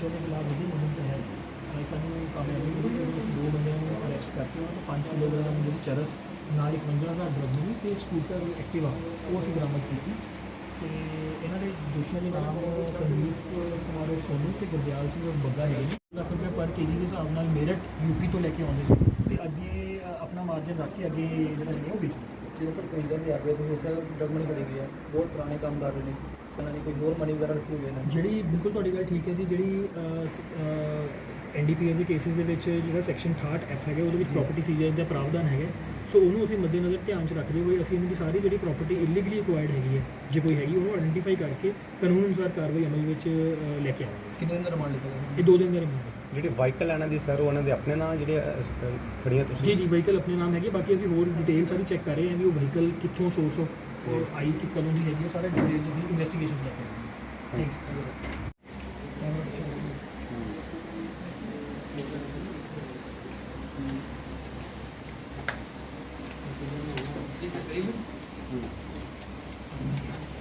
ਨਸ਼ੇ ਦੇ ਖਿਲਾਫ ਵਧੀ ਮੁਹਿੰਮ ਤਹਿਤ ਅ, ਸਾਨੂੰ ਕਾਮਯਾਬੀ ਮਿਲੀ ਜਿਹਦੇ ਵਿੱਚ ਦੋ ਬੰਦਿਆਂ ਨੂੰ ਅਰੈਸਟ ਕਰਕੇ ਉਹਨਾਂ ਤੋਂ 5 ਕਿਲੋਗ੍ਰਾਮ ਜਿਹੜੀ ਚਰਸ ਨਾਲ 51000 ਡਰਗ ਮਿਲੀ ਤੇ ਸਕੂਟਰ ਐਕਟਿਵਾ ਉਹ ਅਸੀਂ ਬਰਾਮਦ ਕੀਤੀ ਤੇ ਇਹਨਾਂ ਦੇ ਦੋਸ਼ੀਆਂ ਦੇ ਨਾਮ ਸੰਦੀਪ ਕੁਮਾਰ ਸੋਨੂ ਤੇ ਗੁਰਦਿਆਲ ਸਿੰਘ ਬੱਗਾ ਹੈਗੇ ਨੇ। ਲੱਖ ਰੁਪਏ ਪਰ ਕੇਜੀ ਦੇ ਹਿਸਾਬ ਨਾਲ ਮੇਰਠ ਯੂਪੀ ਤੋਂ ਲੈ ਕੇ ਆਉਂਦੇ ਸੀ ਤੇ ਅੱਗੇ ਅ, ਆਪਣਾ ਮਾਰਜਨ ਰੱਖ ਕੇ ਅੱਗੇ ਜਿਹੜਾ ਹੈਗਾ ਉਹ ਵੇਚਦੇ ਸੀ। ਜਿਹੜੇ ਸਰ ਕਈ ਦੇ ਆ ਗਏ ਤੁਸੀਂ ਇਸ ਡਰਗ ਮਨੀ ਫੜੀ ਗਈ ਹੈ ਬਹੁਤ ਪੁਰਾਣੇ ਕੰਮ ਕਰ ਰਹੇ ਨੇ। ਉਹਨਾਂ ਦੀ ਕੋਈ ਹੋਰ ਮਨੀ ਵਗੈਰਾ ਰੱਖੀ ਹੋਈ ਹੈ ਨਾ? ਜਿਹੜੀ ਬਿਲਕੁਲ ਤੁਹਾਡੀ ਗੱਲ ਠੀਕ ਹੈ ਜੀ ਜਿਹੜੀ ਐਨਡੀਪੀਐਸ ਦੇ ਕੇਸਿਸ ਦੇ ਵਿੱਚ ਜਿਹੜਾ ਸੈਕਸ਼ਨ 68 ਐਫ ਹੈਗਾ ਉਹਦੇ ਵਿੱਚ ਪ੍ਰਾਪਰਟੀ ਸੀਜ਼ਰ ਦਾ ਪ੍ਰਾਵਧਾਨ ਹੈਗਾ। ਸੋ ਉਹਨੂੰ ਅਸੀਂ ਮੱਦੇਨਜ਼ਰ ਧਿਆਨ ਚ ਰੱਖਦੇ ਹੋਏ ਅਸੀਂ ਇਹਨਾਂ ਦੀ ਸਾਰੀ ਜਿਹੜੀ ਪ੍ਰਾਪਰਟੀ ਇਲੀਗਲੀ ਅਕਵਾਇਰਡ ਹੈਗੀ ਹੈ ਜੇ ਕੋਈ ਹੈਗੀ ਉਹਨੂੰ ਆਇਡੈਂਟੀਫਾਈ ਕਰਕੇ ਕਾਨੂੰਨ ਅਨੁਸਾਰ ਕਾਰਵਾਈ ਅਮਲ ਵਿੱਚ ਲੈ ਕੇ ਆਵਾਂਗੇ। ਕਿੰਨੇ ਦਿਨ ਦਾ ਰਿਮਾਂਡ ਲਿਖਿਆ ਗਿਆ ਇਹ ਦੋ ਦਿਨ ਦਾ ਰਿਮਾਂਡ ਜਿਹੜੇ ਵਾਹੀਕਲ ਇਹਨਾਂ ਦੀ ਸਰ ਉਹਨਾਂ ਦੇ ਆਪਣੇ ਨਾਂ ਜਿਹੜੇ ਫੜੀਆਂ ਤੁਸੀਂ? ਜੀ ਜੀ ਵਹੀਕਲ ਆਪਣੇ ਨਾਮ ਹੈਗੇ ਬਾਕੀ ਅਸੀਂ ਹੋਰ ਡਿਟੇਲ ਸਾਰੀ ਚੈੱਕ ਕਰ ਰਹੇ ਹਾਂ ਵੀ ਉਹ ਵਹੀਕਲ ਕਿੱਥੋਂ ਸੋਰਸ ਆਫ ਆਈ ਕਿ ਕਦੋਂ ਦੀ ਹੈਗੀ ਉਹ ਸਾਰਾ ਡਿਟੇਲ ਤੁਸੀਂ ਇਨਵੈਸਟੀਗੇਸ਼ਨ ਲੈ ਕੇ ਆਵਾਂਗੇ ਠੀਕ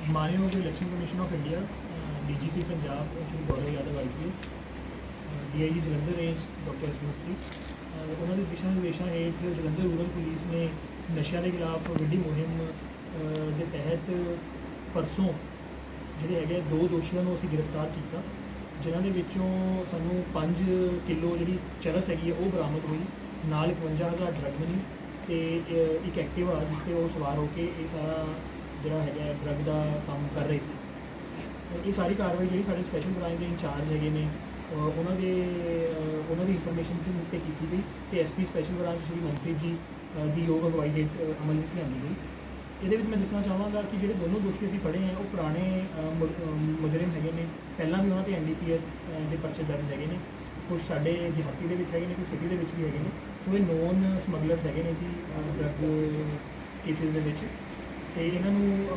ਮਾਨਯੋਗ election commission of India DGP Punjab Shri Gaurav Yadav IPS DIG Jalandhar range doctor ਸਮੂਰਤੀ ਉਹਨਾਂ ਦੇ ਦਿਸ਼ਾ ਨਿਰਦੇਸ਼ਾਂ ਹੇਠ ਜਲੰਧਰ ਰੂਰਲ ਪੁਲਿਸ ਨੇ ਨਸ਼ਿਆਂ ਦੇ ਖਿਲਾਫ ਵੱਡੀ ਮੁਹਿੰਮ ਅਹ, ਦੇ ਤਹਿਤ ਪਰਸੋਂ ਜਿਹੜੇ ਹੈਗੇ ਆ, ਦੋ ਦੋਸ਼ੀਆਂ ਨੂੰ ਅਸੀਂ ਗ੍ਰਿਫਤਾਰ ਕੀਤਾ ਜਿਨ੍ਹਾਂ ਦੇ ਵਿੱਚੋਂ ਸਾਨੂੰ 5 ਕਿਲੋ ਜਿਹੜੀ ਚਰਸ ਹੈਗੀ ਹੈ ਉਹ ਬਰਾਮਦ ਹੋਈ। ਨਾਲ 51000 ਡਰਗ ਮਨੀ ਤੇ ਅਹ, ਇੱਕ ਐਕਟਿਵਾ ਜਿਸ ਤੇ ਉਹ ਸਵਾਰ ਹੋ ਕੇ ਇਹ ਸਾਰਾ ਜਿਹੜਾ ਹੈਗਾ ਡਰੱਗ ਦਾ ਕੰਮ ਕਰ ਰਹੇ ਸੀ। ਇਹ ਸਾਰੀ ਕਾਰਵਾਈ ਜਿਹੜੀ ਸਾਡੇ ਸਪੈਸ਼ਲ ਬ੍ਰਾਂਚ ਦੇ ਇੰਚਾਰਜ ਹੈਗੇ ਨੇ ਉਹਨਾਂ ਦੇ ਉਹਨਾਂ ਦੀ ਇਨਫੋਰਮੇਸ਼ਨ 'ਤੇ ਉੱਤੇ ਕੀਤੀ ਗਈ ਤੇ SP special branch Shri Manpreet ji ਦੀ ਯੋਗ ਅਗਵਾਈ ਹੇਠ ਅਮਲ ਵਿੱਚ ਲਿਆਂਦੀ ਗਈ। ਇਹਦੇ ਵਿੱਚ ਮੈਂ ਦੱਸਣਾ ਚਾਹਾਂਗਾ ਕਿ ਜਿਹੜੇ ਦੋਨੋਂ ਦੋਸ਼ੀ ਅਸੀਂ ਫੜੇ ਆ ਉਹ ਪੁਰਾਣੇ ਅਹ, ਮੁਜਰਮ ਹੈਗੇ ਨੇ। ਪਹਿਲਾਂ ਵੀ ਉਹਨਾਂ ਤੇ ਐਨਡੀਪੀਐਸ ਦੇ ਪਰਚੇ ਦਰਜ ਹੈਗੇ ਨੇ। ਕੁਝ ਸਾਡੇ ਦਿਹਾਤੀ ਦੇ ਵਿੱਚ ਹੈਗੇ ਨੇ ਕੁਝ ਸਿਟੀ ਦੇ ਵਿੱਚ ਵੀ ਹੈਗੇ ਨੇ। ਸੋ ਇਹ ਨੋਨ ਸਮਗਲਰਸ ਹੈਗੇ ਨੇ ਕਿ ਡਰਗ ਕੇਸਿਸ ਦੇ ਵਿੱਚ। ਤੇ ਇਹਨਾਂ ਨੂੰ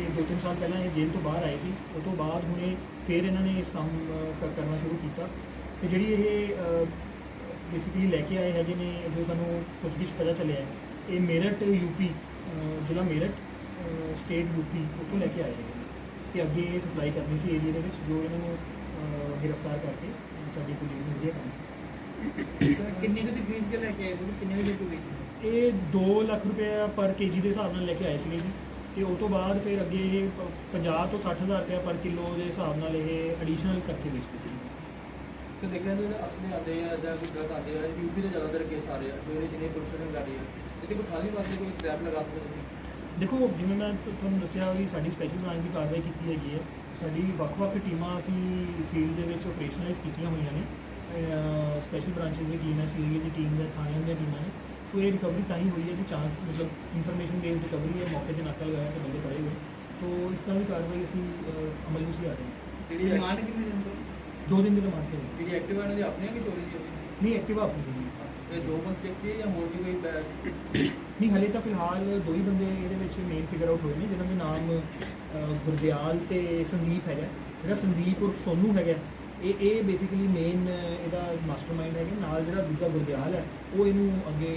ਇਹ ਦੋ ਤਿੰਨ ਸਾਲ ਪਹਿਲਾਂ ਇਹ ਜੇਲ੍ਹ ਤੋਂ ਬਾਹਰ ਆਏ ਸੀ। ਉਸ ਤੋਂ ਬਾਅਦ ਹੁਣੇ ਫਿਰ ਇਹਨਾਂ ਨੇ ਇਸ ਕੰਮ ਕ- ਕਰਨਾ ਸ਼ੁਰੂ ਕੀਤਾ। ਤੇ ਜਿਹੜੀ ਇਹ ਬੇਸਿਕਲੀ ਲੈ ਕੇ ਆਏ ਹੈਗੇ ਨੇ ਜੋ ਸਾਨੂੰ ਪੁੱਛਗਿੱਛ ਪਤਾ ਚੱਲਿਆ ਹੈ, ਇਹ ਮੇਰਠ ਯੂਪੀ ਜ਼ਿਲ੍ਹਾ ਮੇਰਠ ਸਟੇਟ ਯੂਪੀ ਉੱਥੋਂ ਲੈ ਕੇ ਆਏ ਹੈਗੇ ਨੇ। ਤੇ ਅੱਗੇ ਇਹ ਸਪਲਾਈ ਕਰਨੀ ਸੀ ਏਰੀਆ ਦੇ ਵਿੱਚ ਜੋ ਇਹਨਾਂ ਨੂੰ ਅਹ, ਗ੍ਰਿਫਤਾਰ ਕਰਕੇ ਸਾਡੀ ਪੁਲਿਸ ਨੇ ਵਧੀਆ ਕੰਮ ਸਰ ਕਿੰਨੇ ਕੁ ਦੀ ਖਰੀਦ ਕੇ ਲੈ ਕੇ ਆਏ ਸੀ? ਤੇ ਕਿੰਨੇ ਤੋਂ ਵੇਚੀ ਇਹ 2 ਲੱਖ ਰੁਪਏ ਪਰ ਕੇਜੀ ਦੇ ਹਿਸਾਬ ਨਾਲ ਲੈ ਕੇ ਆਏ ਸੀਗੇ ਜੀ। ਤੇ ਉਸ ਤੋਂ ਬਾਅਦ ਫਿਰ ਅੱਗੇ ਇਹ ਪ- 50 ਤੋਂ 60000 ਰੁਪਏ ਪਰ ਕਿਲੋ ਦੇ ਹਿਸਾਬ ਨਾਲ ਇਹ ਐਡੀਸ਼ਨਲ ਕਰਕੇ ਵੇਚਦੇ ਸੀ। ਤੇ ਦੇਖਿਆ ਜਿਹੜੇ ਅਸਲੇ ਆਉਂਦੇ ਆ ਜਾਂ ਕੋਈ ਡਰਗ ਆਉਂਦੇ ਆ ਯੂਪੀ ਦੇ ਜ਼ਿਆਦਾਤਰ ਕੇਸ ਆ ਰਹੇ ਆ। ਜਿਹੜੇ ਜਿਹਨੇ ਪੁਲਿਸ ਨੇ ਰਹੀ ਆ। ਇੱਥੇ ਕੋਈ ਖਾਲੀ ਵਾਸਤੇ ਕੋਈ ਟ੍ਰੈਪ ਲਗਾ ਸਕਦੇ ਤੁਸੀਂ? ਦੇਖੋ ਜਿਵੇਂ ਮੈਂ ਤੁ- ਤੁਹਾਨੂੰ ਦੱਸਿਆ ਵੀ ਸਾਡੀ ਸਪੈਸ਼ਲ ਬ੍ਰਾਂਚ ਦੀ ਕਾਰਵਾਈ ਕੀਤੀ ਹੈਗੀ ਹੈ। ਸਾਡੀ ਵੱਖ-ਵੱਖ ਟੀਮਾਂ ਅਸੀਂ ਫੀਲਡ ਦੇ ਵਿੱਚ ਆਪਰੇਸ਼ਨਲਾਈਜ਼ ਕੀਤੀਆਂ ਹੋਈਆਂ ਨੇ। ਸਪੈਸ਼ਲ ਬ੍ਰਾਂਚਸ ਦੀ ਟੀਮ ਹੈ ਸੀਰੀਏ ਦੀ ਟੀਮ ਹੈ ਥਾਣਿਆਂ ਦੀਆਂ ਟੀਮਾਂ ਨੇ ਸੋ ਇਹ ਰਿਕਵਰੀ ਤਾਂ ਹੀ ਹੋਈ ਹੈ ਕਿ ਚਾਂਸ ਮਤਲਬ ਇਨਫੋਰਮੇਸ਼ਨ ਬੇਸਡ ਰਿਕਵਰੀ ਹੈ ਮੌਕੇ ਤੇ ਨਾਕਾ ਲਗਾਇਆ ਤੇ ਬੰਦੇ ਫੜੇ ਹੋਏ। ਤੋ ਇਸ ਤਰ੍ਹਾਂ ਦੀ ਕਾਰਵਾਈ ਅਸੀਂ ਅਹ, ਅਮਲ ਵਿੱਚ ਲਿਆ ਰਹੇ ਹਾਂ। ਜਿਹੜੀ ਡਿਮਾਂਡ ਕਿੰਨੇ ਦਿਨ ਤੋਂ ਦੋ ਦਿਨ ਦੇ ਰਿਮਾਂਡ ਤੇ ਹੋਈ। ਜਿਹੜੀ ਐਕਟਿਵਾ ਇਹਨਾਂ ਦੀ ਆਪਣੀਆਂ ਕਿ ਚੋਰੀ ਦੀ ਹੋਈ ਨਹੀਂ ਐਕਟਿਵਾ ਆਪਣੀ ਸੀਗੀ। ਦੋ ਬੰਦੇ ਜਾਂ ਹੋਰ ਵੀ ਕੋਈ ਨਹੀਂ ਹਲੇ ਤਾਂ ਫਿਲਹਾਲ ਦੋ ਹੀ ਬੰਦੇ ਇਹਦੇ ਵਿੱਚ ਮੇਨ ਫਿਗਰ ਆਊਟ ਹੋਏ ਨੇ ਜਿਨ੍ਹਾਂ ਦੇ ਨਾਮ ਅਹ, ਗੁਰਦਿਆਲ ਤੇ ਸੰਦੀਪ ਹੈਗਾ। ਜਿਹੜਾ ਸੰਦੀਪ ਔਰ ਸੋਨੂ ਹੈਗਾ ਇਹ ਇਹ ਬੇਸਿਕਲੀ ਮੇਨ ਇਹਦਾ ਮਾਸਟਰਮਾਈਂਡ ਹੈਗਾ। ਨਾਲ ਜਿਹੜਾ ਦੂਜਾ ਗੁਰਦਿਆਲ ਹੈ ਉਹ ਇਹਨੂੰ ਅੱਗੇ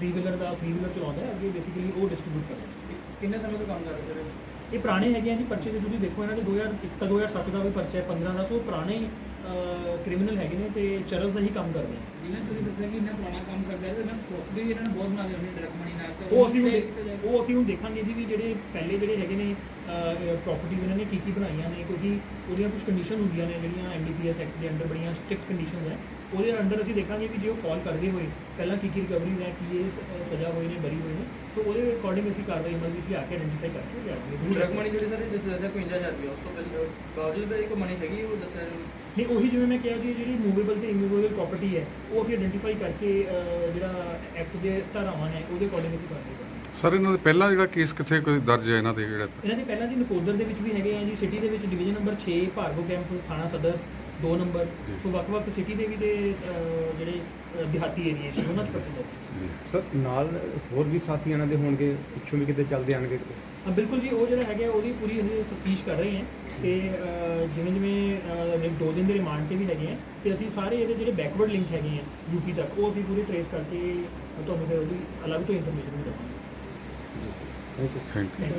3 ਵੀਲਰ ਦਾ 3 ਵੀਲਰ ਚਲਾਉਂਦਾ ਹੈ ਅੱਗੇ ਬੇਸਿਕਲੀ ਉਹ ਡਿਸਟ੍ਰੀਬਿਊਟ ਕਰਦਾ ਹੈ। ਕਿੰਨੇ ਸਮੇਂ ਤੋਂ ਕੰਮ ਕਰ ਰਹੇ ਸਰ ਇਹ ਪੁਰਾਣੇ ਹੈਗੇ ਆ ਜੀ ਪਰਚੇ ਜੇ ਤੁਸੀਂ ਦੇਖੋ ਇਹਨਾਂ ਦੇ 2001 ਤਾਂ 2007 ਦਾ ਵੀ ਪਰਚਾ ਹੈ 15 ਦਾ ਸੋ ਪੁਰਾਣੇ ਕ੍ਰਿਮੀਨਲ ਹੈਗੇ ਨੇ ਤੇ ਚਰਸ ਦਾ ਹੀ ਕੰਮ ਕਰਦੇ ਆ ਜਿਵੇਂ ਤੁਸੀਂ ਦੱਸਿਆ ਕਿ ਇਹਨਾਂ ਪੁਰਾਣਾ ਕੰਮ ਕਰਦਾ ਹੈ ਤੇ ਇਹਨਾਂ ਪ੍ਰੋਪਰਟੀ ਵੀ ਇਹਨਾਂ ਨੇ ਬਹੁਤ ਬਣਾ ਲਈ ਹੋਣੀ ਡਰਗ ਮਨੀ ਨਾਲ ਤੇ ਉਹ ਅਸੀਂ ਹੁਣ ਤੇ- ਦੇਖ- ਉਹ ਅਸੀਂ ਹੁਣ ਦੇਖਾਂਗੇ ਜੀ ਵੀ ਜਿਹੜੇ ਪਹਿਲੇ ਜਿਹੜੇ ਹੈਗੇ ਨੇ ਪ੍ਰਾਪਰਟੀ ਇਹਨਾਂ ਨੇ ਕੀ ਕੀ ਬਣਾਈਆਂ ਨੇ ਕਿਉਂਕਿ ਉਹਦੀਆਂ ਕੁਝ ਕੰਡੀਸ਼ਨ ਹੁੰਦੀਆਂ ਨੇ ਜਿਹੜੀਆਂ ਐਨਡੀਪੀਐਸ ਐਕਟ ਦੇ ਅੰਡਰ ਬੜੀਆਂ ਸਟ੍ਰਿਕਟ ਕੰਡੀਸ਼ਨਸ ਹੈ। ਉਹਦੇ ਅੰਡਰ ਅਸੀਂ ਦੇਖਾਂਗੇ ਵੀ ਜੇ ਉਹ ਫਾਲ ਕਰਦੇ ਹੋਏ ਪਹਿਲਾਂ ਕੀ ਕੀ ਰਿਕਵਰੀਜ਼ ਹੈ ਕੀ ਇਹ ਸ- ਅਹ ਸਜ਼ਾ ਹੋਏ ਨੇ ਬਰੀ ਹੋਏ ਨੇ। ਸੋ ਉਹਦੇ ਅਕੋਰਡਿੰਗ ਅਸੀਂ ਕਾਰਵਾਈ ਅਮਲ ਵਿੱਚ ਲਿਆ ਕੇ ਆਇਡੈਂਟੀਫਾਈ ਕਰਕੇ ਲਿਆਵਾਂਗੇ। ਡਰਗ ਮਨੀ ਜਿਹੜੇ ਸਰ ਜਿਸ ਦੱਸਿਆ 51000 ਰੁਪਏ ਉਸ ਤੋਂ ਪਹਿਲਾਂ ਬਾਵਜੂਦ ਵੀ ਇੱਕ ਮਨੀ ਹੈਗੀ ਉਹ ਦੱਸਿਆ ਨਹੀਂ ਉਹੀ ਜਿਵੇਂ ਮੈਂ ਕਿਹਾ ਜੀ ਜਿਹੜੀ ਮੂਵੇਬਲ ਤੇ ਇਮੂਵੇਬਲ ਪ੍ਰਾਪਰਟੀ ਹੈ ਉਹ ਅਸੀਂ ਆਇਡੈਂਟੀਫਾਈ ਕਰਕੇ ਅਹ, ਜਿਹੜਾ ਐਕਟ ਦੇ ਧਾਰਾਵਾਂ ਨੇ ਉਹਦੇ ਅਕੋਰਡਿੰਗ ਅਸੀਂ ਕਾਰਵਾਈ ਕਰਾਂਗੇ ਸਰ ਇਹਨਾਂ ਦੇ ਪਹਿਲਾਂ ਜਿਹੜਾ ਕੇਸ ਕਿੱਥੇ ਕੋਈ ਦਰਜ ਹੈ ਇਹਨਾਂ ਦੇ ਜਿਹੜਾ? ਇਹਨਾਂ ਦੇ ਪਹਿਲਾਂ ਜੀ ਨਕੋਦਰ ਦੇ ਵਿੱਚ ਵੀ ਹੈਗੇ ਆ ਜੀ ਸਿਟੀ ਦੇ ਵਿੱਚ ਡਿਵੀਜ਼ਨ ਨੰਬਰ 6 ਭਾਰਗੋ ਕੈਂਪ ਥਾਣਾ ਸਦਰ 2 ਨੰਬਰ। ਸੋ ਵੱਖ-ਵੱਖ ਸਿਟੀ ਦੇ ਵੀ ਤੇ ਅਹ, ਜਿਹੜੇ ਦਿਹਾਤੀ ਏਰੀਆ ਸੀ ਉਹਨਾਂ 'ਚ ਪੱਕੇ ਨੇ ਸਰ ਨਾਲ ਹੋਰ ਵੀ ਸਾਥੀ ਇਹਨਾਂ ਦੇ ਹੋਣਗੇ ਪਿੱਛੋਂ ਵੀ ਕਿਤੇ ਚੱਲਦੇ ਆਣਗੇ? ਹਾਂ ਬਿਲਕੁਲ ਜੀ ਉਹ ਜਿਹੜਾ ਹੈਗਾ ਉਹਦੀ ਪੂਰੀ ਅਸੀਂ ਤਫਤੀਸ਼ ਕਰ ਰਹੇ ਹਾਂ। ਤੇ ਜਿਵੇਂ ਜਿਵੇਂ ਦੋ ਦਿਨ ਦੇ ਰਿਮਾਂਡ ਤੇ ਵੀ ਹੈਗੇ ਆ ਤੇ ਅਸੀਂ ਸਾਰੇ ਇਹਦੇ ਜਿਹੜੇ ਬੈਕਵਰਡ ਲਿੰਕ ਹੈਗੇ ਆ ਯੂਪੀ ਤੱਕ ਉਹ ਅਸੀਂ ਪੂਰੀ ਟ੍ਰੇਸ ਕਰਕੇ ਤੁਹਾਨੂੰ ਫਿਰ ਉਹਦੀ ਅਲੱਗ ਤੋਂ ਇਨਫੋਰਮੇਸ਼ਨ ਵੀ ਦੇਵਾਂਗੇ। ਜੀ ਸਰ ਥੈਂਕ ਯੂ